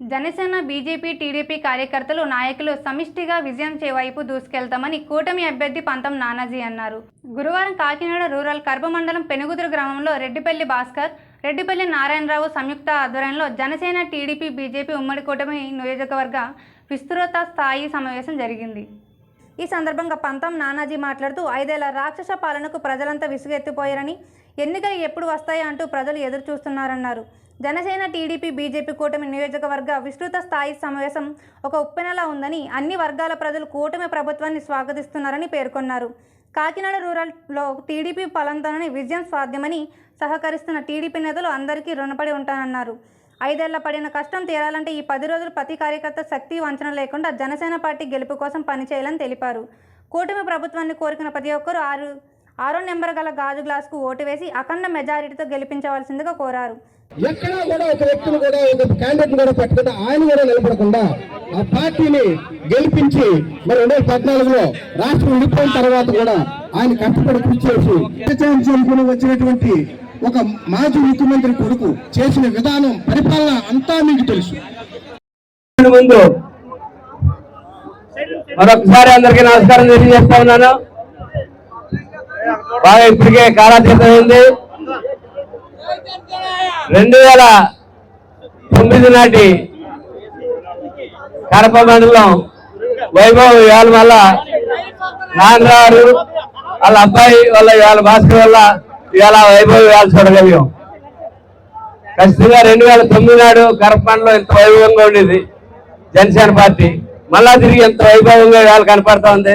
Janasena BJP TDP కార్యకర్తలు నాయకులు సమిష్టిగా విజయం చేవైపు దూసుకెళ్తామని కూటమి అభ్యర్థి పంతం నానాజీ అన్నారు. గురువారం కాకినాడ రూరల్ కర్బ మండలం పెనుగుదురు గ్రామంలో రెడ్డిపల్లి భాస్కర్ రెడ్డిపల్లి నారాయణరావు సంయుక్త ఆధ్వర్యంలో జనసేన టీడీపీ బీజేపీ ఉమ్మడి కూటమి నియోజకవర్గ విస్తృత స్థాయి సమావేశం జరిగింది. ఈ సందర్భంగా పంతం నానాజీ మాట్లాడుతూ ఐదేళ్ళ రాక్షస పాలనకు ప్రజలంతా విసుగెత్తిపోయారని ఎన్నికలు ఎప్పుడు వస్తాయా అంటూ ప్రజలు ఎదురు చూస్తున్నారన్నారు. జనసేన టీడీపీ బీజేపీ కూటమి నియోజకవర్గ విస్తృత స్థాయి సమావేశం ఒక ఉప్పెనలా ఉందని అన్ని వర్గాల ప్రజలు కూటమి ప్రభుత్వాన్ని స్వాగతిస్తున్నారని పేర్కొన్నారు. కాకినాడ రూరల్లో టీడీపీ పలంతోనే విజయం సాధ్యమని సహకరిస్తున్న టీడీపీ నేతలు అందరికీ రుణపడి ఉంటానన్నారు. ఐదేళ్ళ పడిన కష్టం తీరాలంటే ఈ పది రోజులు ప్రతి కార్యకర్త శక్తి వంచన లేకుండా జనసేన పార్టీ గెలుపు కోసం పనిచేయాలని తెలిపారు. కూటమి ప్రభుత్వాన్ని కోరుకున్న ప్రతి ఒక్కరూ ఆరు ఆరో నెంబర్ గల గాజు గ్లాసుకు ఓటు వేసి అఖండ మెజారిటీతో గెలిపించవలసిందిగా కోరారు. ఎక్కడా కూడా ఒక వ్యక్తిని కూడా ఒక క్యాండిడేట్ కూడా పెట్టకుండా ఆయన కూడా నిలబడకుండా ఆ పార్టీని గెలిపించి మరి రెండు వేల పద్నాలుగులో రాష్ట్రం విడిపోయిన తర్వాత కూడా ఆయన కష్టపడి కృషి చేసి అనుకుని వచ్చినటువంటి ఒక మాజీ ముఖ్యమంత్రి కొడుకు చేసిన విధానం పరిపాలన అంతా మీకు తెలుసు. ముందు మరొకసారి అందరికీ నమస్కారం తెలియజేస్తా ఉన్నాను. బాగా ఇప్పటికే కాలాతీతం ఉంది రెండు వేల తొమ్మిది నాటి కడప మండలం వైభవ్ ఇవాళ వల్ల నాన్నగారు వాళ్ళ అబ్బాయి వాళ్ళ ఇవాళ భాస్కర్ వల్ల ఇవాళ వైభవ్ ఇవాళ చూడగలిగాం. ఖచ్చితంగా రెండు వేల తొమ్మిది నాడు కడప మండలం ఎంత వైభవంగా ఉండేది. జనసేన పార్టీ. మళ్ళా తిరిగి ఎంత వైభవంగా ఇవాళ కనపడతా ఉంది.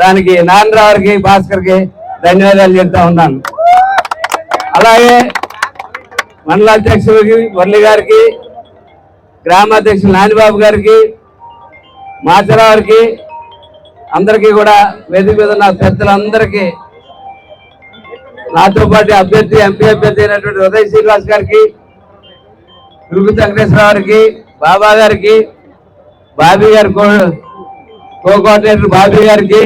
దానికి నారాయణరావుకి భాస్కర్కి ధన్యవాదాలు చెప్తా ఉన్నాను. అలాగే మండల అధ్యక్షుడికి మురళి గారికి గ్రామాధ్యక్షులు నానిబాబు గారికి మాచరావుకి అందరికీ కూడా వేదిక మీద నా పెద్దలందరికీ నాతో పాటు అభ్యర్థి ఎంపీ అభ్యర్థి అయినటువంటి ఉదయ్ శ్రీనివాస్ గారికి తిరుపతి వెంకటేశ్వర గారికి బాబా గారికి బాబీ గారి కో కోఆర్డినేటర్ బాబీ గారికి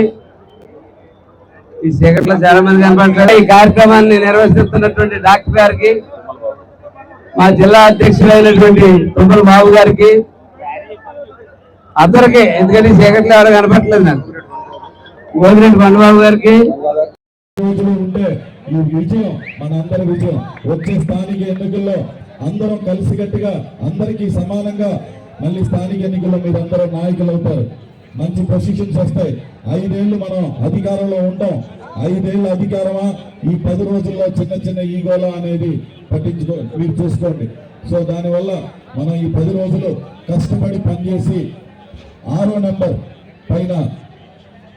ఈ చీకట్లో చాలా మంది కనపడతారు. ఈ కార్యక్రమాన్ని నిర్వహిస్తున్నటువంటి డాక్టర్ గారికి మా జిల్లా అధ్యక్షులైనటువంటి తుమ్మల బాబు గారికి అందరికీ ఎందుకంటే చీకట్లో ఎవరు కనపడలేదు నాకు. గోదిరెడ్డి పండుబాబు గారికి. ఈ విజయం మనందరి విజయం. వచ్చే స్థానిక ఎన్నికల్లో అందరం కలిసికట్టుగా అందరికీ సమానంగా మళ్ళీ స్థానిక ఎన్నికల్లో మీరు అందరూ నాయకులు అవుతారు. మంచి పొజిషన్స్ వస్తాయి. ఐదేళ్ళు మనం అధికారంలో ఉంటాం. ఐదేళ్ళ అధికారమా? ఈ పది రోజుల్లో చిన్న చిన్న ఈగోలా అనేది పట్టించుకో మీరు చూసుకోండి. సో దానివల్ల మనం ఈ పది రోజులు కష్టపడి పనిచేసి ఆరో నెంబర్ పైన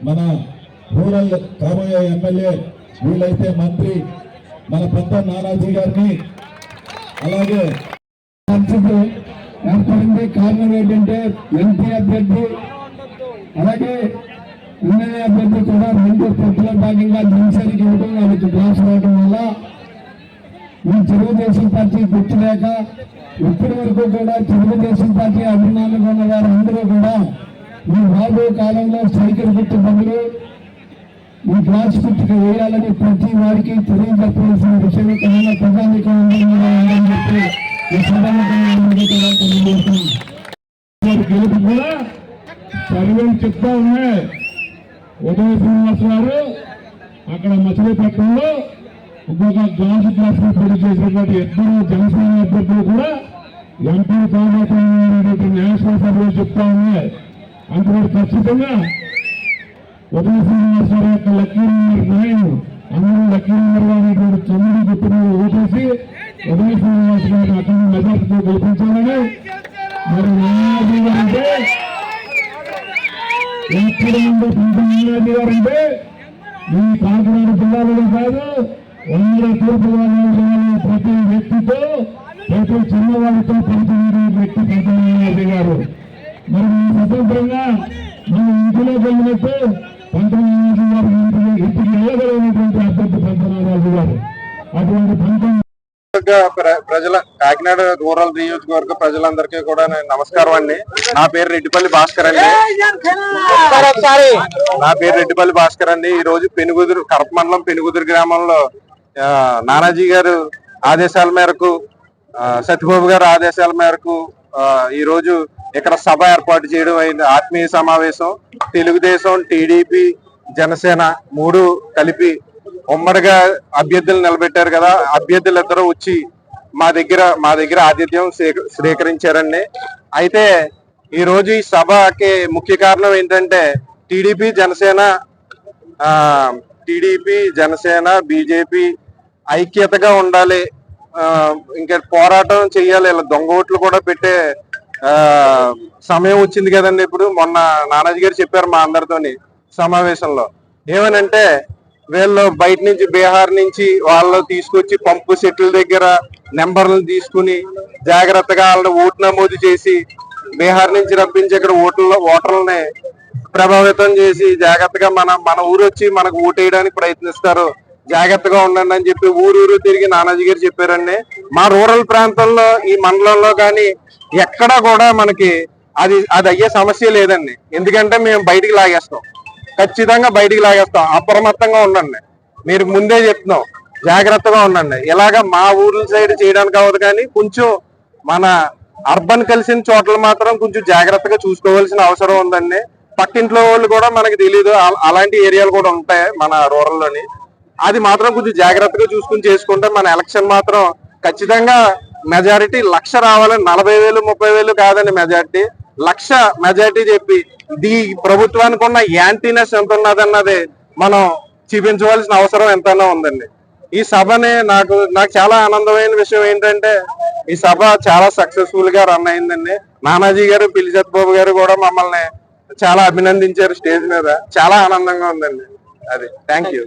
మన రూరల్ కాబోయే ఎమ్మెల్యే వీలైతే మంత్రి మన పెద్ద నానాజీ గారిని అలాగే ఏర్పడింది. కారణం ఏంటంటే ఎంపీ అభ్యర్థి అలాగే ఎమ్మెల్యే అభ్యర్థి కూడా రెండు పొత్తుల భాగంగా జనసేనకి ఇవ్వడం వాళ్ళకి గ్లాస్ రావడం వల్ల ఈ తెలుగుదేశం పార్టీ గుర్తులేక ఇప్పటి వరకు కూడా తెలుగుదేశం పార్టీ అభిమానులు ఉన్న వారందరూ కూడా ఈ రాబోయే కాలంలో సైకిల్ గుర్తు బదులు ఈ గ్లాస్ గుర్తుకు వేయాలని ప్రతి వారికి తెలియజెప్పవలసిన విషయం కన్నా ప్రజానికం ఉందని చెప్పి ఈ సందర్భంగా గెలుపు కూడా సర్వేలు చెప్తా ఉన్నాయి ఉదయ శ్రీనివాస్ గారు అక్కడ మచిలీపట్నంలో ఇంకొక గ్లాస్ గ్లాస్ పోటీ చేసినటువంటి ఇద్దరు జనసేన అభ్యర్థులు కూడా ఎంపీ కాబోతున్నటువంటి నేషనల్ సభలో చెప్తా ఉన్నాయి. అందులో ఖచ్చితంగా ఉదయ శ్రీనివాస్ గారి యొక్క లక్కీ నెంబర్ నైన్ అందరూ లక్కీ నెంబర్ అనేటువంటి తొమ్మిది గుర్తులు ఓటేసి ఉదయ శ్రీనివాస్ గారిని అక్కడ మెజార్టీతో గెలిపించాలని మరి నానాజీ అంటే ఎక్కడ ఉందో పంతొమ్మిది గారంటే ఈ కాకినాడ జిల్లాలో కాదు ఉమ్మడి తూర్పు గోదావరి జిల్లాలో ప్రతి వ్యక్తితో ప్రతి చిన్నవాడితో పంతొమ్మిది వ్యక్తి పంతొమ్మిది గారు మరి మనం స్వతంత్రంగా మనం ఇంటిలో వెళ్ళినట్టు పంతొమ్మిది గారు ఇంటికి ఇంటికి వెళ్ళగలిగినటువంటి అభ్యర్థి పంతొమ్మిది గారు అటువంటి పంతొమ్మిది ప్రజల కాకినాడ రూరల్ నియోజకవర్గ ప్రజలందరికీ కూడా నేను నమస్కారం అండి. నా పేరు రెడ్డిపల్లి భాస్కర్ అండి. నా పేరు రెడ్డిపల్లి భాస్కర్ అండి. ఈ రోజు పెనుగుదురు కరప మండలం పెనుగుదురు గ్రామంలో నానాజీ గారు ఆదేశాల మేరకు సత్యబాబు గారు ఆదేశాల మేరకు ఈ రోజు ఇక్కడ సభ ఏర్పాటు చేయడం అయింది. ఆత్మీయ సమావేశం. తెలుగుదేశం టీడీపీ జనసేన మూడు కలిపి ఉమ్మడిగా అభ్యర్థులు నిలబెట్టారు కదా అభ్యర్థులు ఇద్దరు వచ్చి మా దగ్గర మా దగ్గర ఆతిథ్యం స్వీకరించారండి. అయితే ఈ రోజు ఈ సభకి ముఖ్య కారణం ఏంటంటే TDP Janasena TDP Janasena BJP ఐక్యతగా ఉండాలి ఇంకా పోరాటం చేయాలి ఇలా దొంగ ఓట్లు కూడా పెట్టే సమయం వచ్చింది కదండి ఇప్పుడు. మొన్న నానాజీ గారు చెప్పారు మా అందరితోని సమావేశంలో. ఏమనంటే వీళ్ళు బయట నుంచి బీహార్ నుంచి వాళ్ళు తీసుకొచ్చి పంపు సెట్ల దగ్గర నెంబర్లను తీసుకుని జాగ్రత్తగా వాళ్ళని ఓటు నమోదు చేసి బీహార్ నుంచి రప్పించి ఇక్కడ ఓటర్లో ఓటర్లని ప్రభావితం చేసి జాగ్రత్తగా మన మన ఊరు వచ్చి మనకు ఓటేయడానికి ప్రయత్నిస్తారు. జాగ్రత్తగా ఉండండి అని చెప్పి ఊరూరు తిరిగి నానాజీ గారు చెప్పారండి. మా రూరల్ ప్రాంతంలో ఈ మండలంలో కానీ ఎక్కడా కూడా మనకి అది అది అయ్యే సమస్య లేదండి. ఎందుకంటే మేము బయటికి లాగేస్తాం. ఖచ్చితంగా బయటికి లాగేస్తాం. అప్రమత్తంగా ఉండండి. మీరు ముందే చెప్తున్నాం. జాగ్రత్తగా ఉండండి. ఇలాగ మా ఊర్ల సైడ్ చేయడానికి అవ్వదు కానీ కొంచెం మన అర్బన్ కలిసిన చోట్ల మాత్రం కొంచెం జాగ్రత్తగా చూసుకోవాల్సిన అవసరం ఉందండి. పక్కింట్లో వాళ్ళు కూడా మనకి తెలియదు అలాంటి ఏరియాలు కూడా ఉంటాయి మన రూరల్లోని. అది మాత్రం కొంచెం జాగ్రత్తగా చూసుకుని చేసుకుంటే మన ఎలక్షన్ మాత్రం ఖచ్చితంగా మెజారిటీ లక్ష రావాలని నలభై వేలు ముప్పై వేలు కాదండి మెజారిటీ. లక్ష మెజారిటీ చెప్పి ఈ ప్రభుత్వానికి ఉన్న యాంటీనెస్ ఎంత ఉన్నదన్నది మనం చూపించవలసిన అవసరం ఎంతైనా ఉందండి. ఈ సభని నాకు నాకు చాలా ఆనందమైన విషయం ఏంటంటే ఈ సభ చాలా సక్సెస్ఫుల్గా రన్ అయిందండి. నానాజీ గారు పిలిజత్ బాబు గారు కూడా మమ్మల్ని చాలా అభినందించారు స్టేజ్ మీద. చాలా ఆనందంగా ఉందండి. అది. Thank you